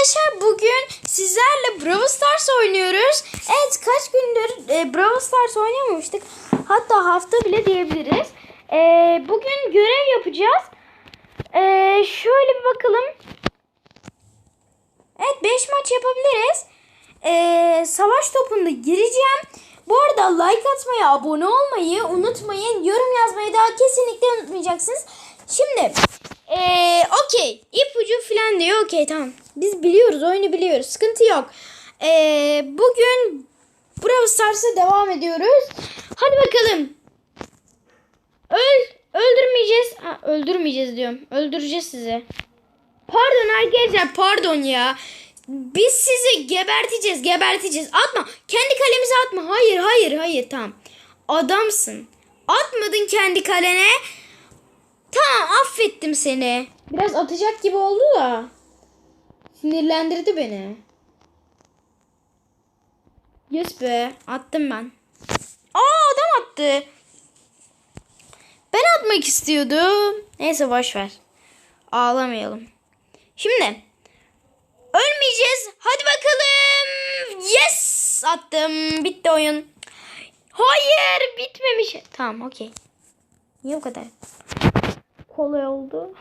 arkadaşlar bugün sizlerle Brawl Stars oynuyoruz. Evet kaç gündür e, Brawl Stars oynamamıştık. Hatta hafta bile diyebiliriz. E, bugün görev yapacağız. E, şöyle bir bakalım. Evet 5 maç yapabiliriz. E, savaş topunda gireceğim. Bu arada like atmayı, abone olmayı unutmayın. Yorum yazmayı da kesinlikle unutmayacaksınız. Şimdi ee, okey. İpucu falan diyor. Okey tamam. Biz biliyoruz. Oyunu biliyoruz. Sıkıntı yok. Ee, bugün Brawl Stars'a devam ediyoruz. Hadi bakalım. Öl, öldürmeyeceğiz. Ha, öldürmeyeceğiz diyorum. Öldüreceğiz sizi. Pardon arkadaşlar pardon ya. Biz sizi geberteceğiz geberteceğiz. Atma. Kendi kalemize atma. Hayır hayır hayır tamam. Adamsın. Atmadın kendi kalene. Tamam affettim seni. Biraz atacak gibi oldu da. Sinirlendirdi beni. Yes be attım ben. Aa adam attı. Ben atmak istiyordum. Neyse boş ver. Ağlamayalım. Şimdi ölmeyeceğiz. Hadi bakalım. Yes attım. Bitti oyun. Hayır bitmemiş. Tamam okey. Niye bu kadar? Kolay oldu.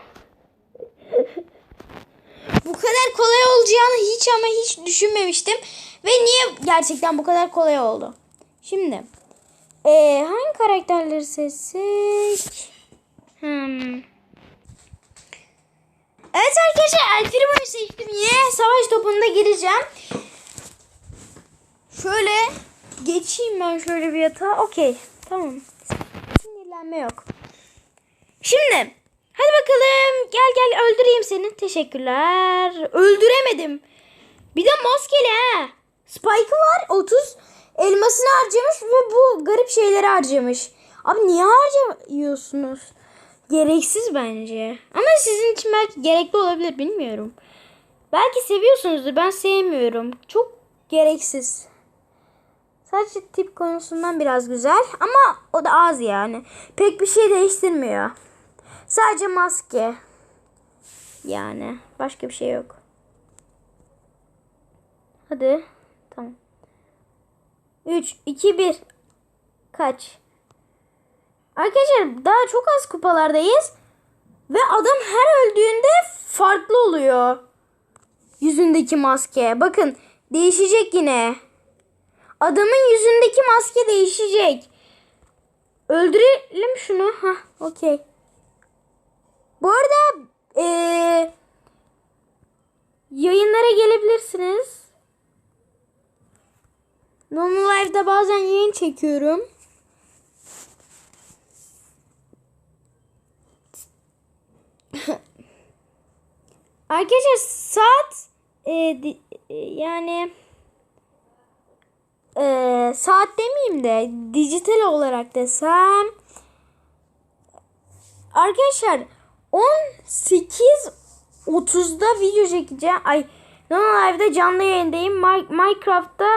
bu kadar kolay olacağını hiç ama hiç düşünmemiştim. Ve niye gerçekten bu kadar kolay oldu? Şimdi ee, hangi karakterleri seçsek? Hmm. Evet arkadaşlar El Primo'yu seçtim yine. Savaş topunda gireceğim. Şöyle geçeyim ben şöyle bir yatağa. Okey. Tamam. Sinirlenme yok. Şimdi bakalım gel gel öldüreyim seni. Teşekkürler. Öldüremedim. Bir de maskeli ha. Spike'ı var 30 elmasını harcamış ve bu garip şeyleri harcamış. Abi niye harcıyorsunuz? Gereksiz bence. Ama sizin için belki gerekli olabilir bilmiyorum. Belki seviyorsunuzdur ben sevmiyorum. Çok gereksiz. Sadece tip konusundan biraz güzel ama o da az yani. Pek bir şey değiştirmiyor. Sadece maske. Yani başka bir şey yok. Hadi. Tamam. 3 2 1 Kaç? Arkadaşlar daha çok az kupalardayız. Ve adam her öldüğünde farklı oluyor. Yüzündeki maske. Bakın değişecek yine. Adamın yüzündeki maske değişecek. Öldürelim şunu. Ha, okey. Bu arada ee, yayınlara gelebilirsiniz. Normal Live'da bazen yayın çekiyorum. Arkadaşlar saat e, e, yani e, saat demeyeyim de dijital olarak desem arkadaşlar 18.30'da video çekeceğim. Ay Normal Live'da canlı yayındayım. Minecraft'ta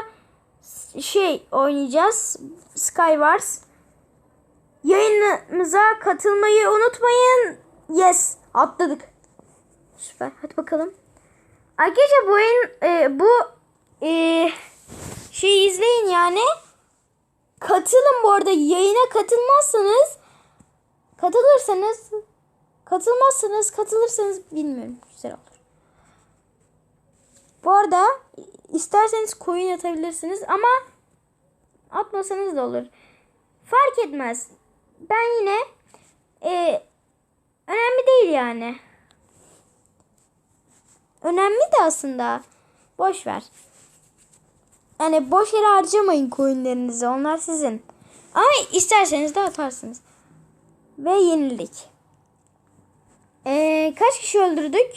şey oynayacağız. Skywars. Yayınımıza katılmayı unutmayın. Yes. Atladık. Süper. Hadi bakalım. Arkadaşlar bu oyun e, bu e, şeyi izleyin yani. Katılın bu arada. Yayına katılmazsanız katılırsanız katılmazsanız katılırsanız bilmiyorum. Güzel olur. Bu arada isterseniz coin atabilirsiniz ama atmasanız da olur. Fark etmez. Ben yine e, önemli değil yani. Önemli de aslında. Boş ver. Yani boş yere harcamayın coinlerinizi. Onlar sizin. Ama isterseniz de atarsınız. Ve yenildik. Ee, kaç kişi öldürdük?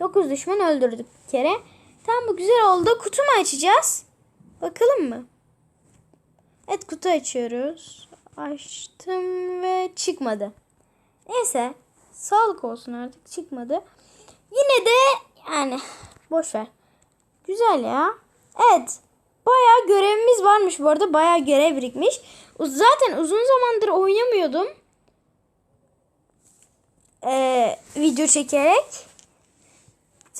9 düşman öldürdük bir kere. Tamam bu güzel oldu. Kutu mu açacağız? Bakalım mı? Evet kutu açıyoruz. Açtım ve çıkmadı. Neyse. Sağlık olsun artık çıkmadı. Yine de yani boş ver. Güzel ya. Evet. Bayağı görevimiz varmış bu arada. Bayağı görev birikmiş. Zaten uzun zamandır oynamıyordum. Ee, video çekerek.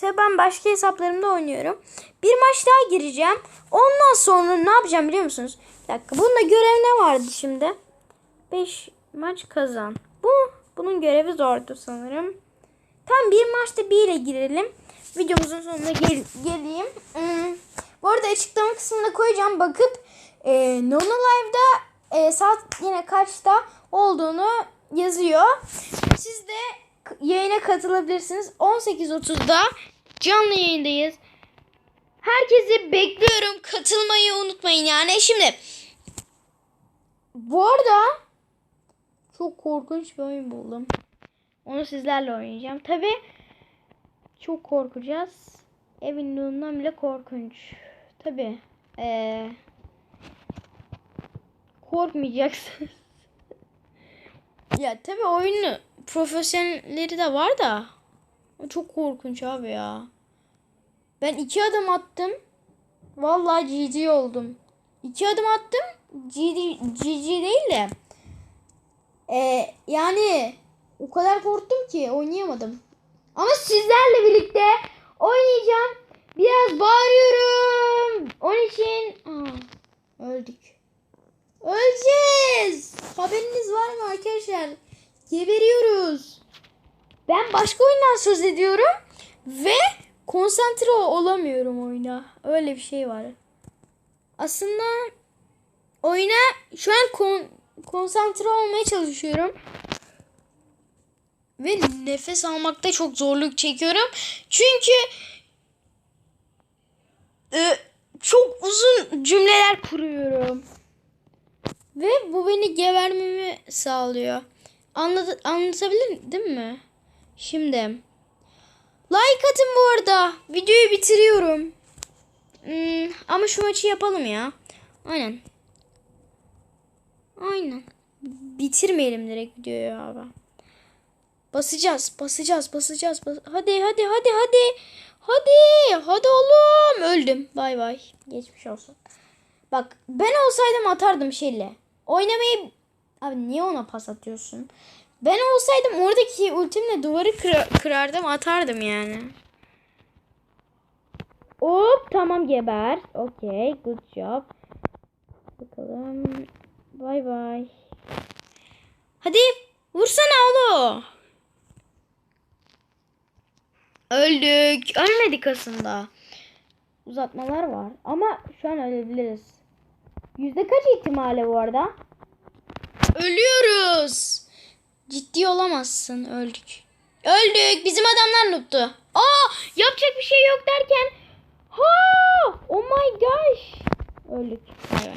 Tabii ben başka hesaplarımda oynuyorum. Bir maç daha gireceğim. Ondan sonra ne yapacağım biliyor musunuz? Bir dakika. Bunda görev ne vardı şimdi? 5 maç kazan. Bu bunun görevi zordu sanırım. Tam bir maçta bir ile girelim. Videomuzun sonuna gel geleyim. Hmm. Bu arada açıklama kısmına koyacağım. Bakıp e, Nono Live'da e, saat yine kaçta olduğunu yazıyor. Siz de yayına katılabilirsiniz. 18.30'da canlı yayındayız. Herkesi bekliyorum. Katılmayı unutmayın yani. Şimdi bu arada çok korkunç bir oyun buldum. Onu sizlerle oynayacağım. Tabi çok korkacağız. Evin nurundan bile korkunç. Tabi ee, korkmayacaksınız. Ya tabi oyunu profesyonelleri de var da çok korkunç abi ya. Ben iki adım attım. Vallahi GG oldum. İki adım attım. GG, GG değil de. Ee, yani o kadar korktum ki oynayamadım. Ama sizlerle birlikte oynayacağım. Biraz bağırıyorum. Onun için Aa, öldük. Öleceğiz. Haberiniz var mı arkadaşlar? Geberiyoruz. Ben başka oyundan söz ediyorum ve konsantre olamıyorum oyuna. Öyle bir şey var. Aslında oyuna şu an kon- konsantre olmaya çalışıyorum. Ve nefes almakta çok zorluk çekiyorum. Çünkü e, çok uzun cümleler kuruyorum. Ve bu beni gebermemi sağlıyor. Anlat anlatabildim mi? Şimdi like atın bu arada. Videoyu bitiriyorum. Hmm, ama şu maçı yapalım ya. Aynen. Aynen. Bitirmeyelim direkt videoyu abi. Basacağız, basacağız, basacağız. Bas hadi, hadi, hadi, hadi. Hadi, hadi oğlum. Öldüm. Bay bay. Geçmiş olsun. Bak ben olsaydım atardım şeyle. Oynamayı... Abi niye ona pas atıyorsun? Ben olsaydım oradaki ultimle duvarı kıra- kırardım atardım yani. Hop tamam geber. Okey good job. Bakalım. Bay bay. Hadi vursana oğlum. Öldük. Ölmedik aslında. Uzatmalar var. Ama şu an ölebiliriz. Yüzde kaç ihtimali bu arada? Ölüyoruz. Ciddi olamazsın. Öldük. Öldük. Bizim adamlar nuttu. Aa, yapacak bir şey yok derken. Ha! Oh my gosh. Öldük. Bay.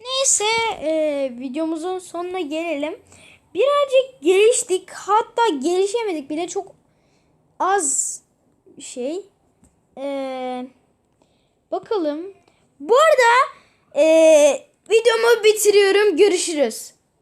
Neyse e, videomuzun sonuna gelelim. Birazcık geliştik. Hatta gelişemedik bile çok az şey. Ee, bakalım. Bu arada ee, videomu bitiriyorum. Görüşürüz.